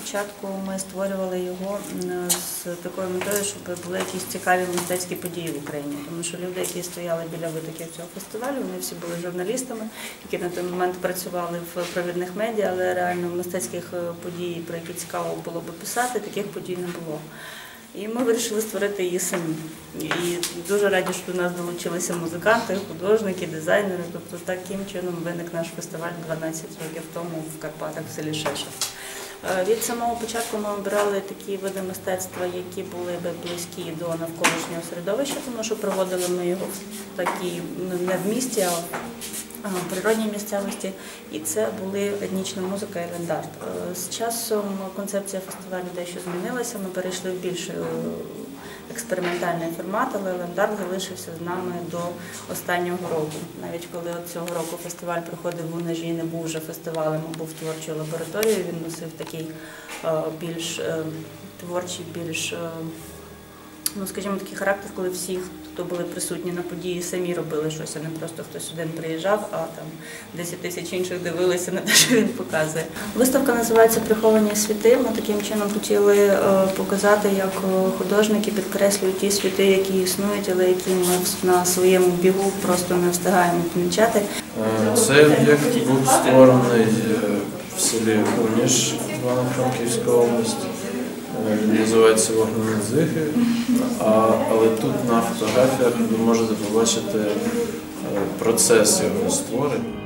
Спочатку ми створювали його з такою метою, щоб були якісь цікаві мистецькі події в Україні. Тому що люди, які стояли біля витоків цього фестивалю, вони всі були журналістами, які на той момент працювали в провідних медіа, але реально мистецьких е, подій, про які цікаво було би писати, таких подій не було. І ми вирішили створити її самі. І дуже раді, що до нас долучилися музиканти, художники, дизайнери. Тобто таким чином виник наш фестиваль 12 років тому в Карпатах в селі Шешев. Е, Від самого початку ми обирали такі види мистецтва, які були би близькі до навколишнього середовища, тому що проводили ми його в такій не в місті, а в природній місцевості. І це були етнічна музика і лендарт. Е, З часом концепція фестивалю дещо змінилася. Ми перейшли в більш експериментальний формат, але лендарт залишився з нами до останнього року. Навіть коли цього року фестиваль проходив у ножі, не був вже фестивалем, а був творчою лабораторією, він носив такий е, більш е, творчий, більш, е, ну скажімо, такий характер, коли всі, хто були присутні на події, самі робили щось, а не просто хтось один приїжджав, а там 10 тисяч інших дивилися на те, що він показує. Виставка називається Приховані світи. Ми таким чином хотіли е, показати, як е, художники підкреслюють ті світи, які існують, але які ми на своєму бігу просто не встигаємо помічати. Е, Цей об'єкт був створений в селі Уніш, Івано-Франківська область. Називається Вогнені дзиги. А, але тут на фотографіях ви можете побачити е, процес його створення.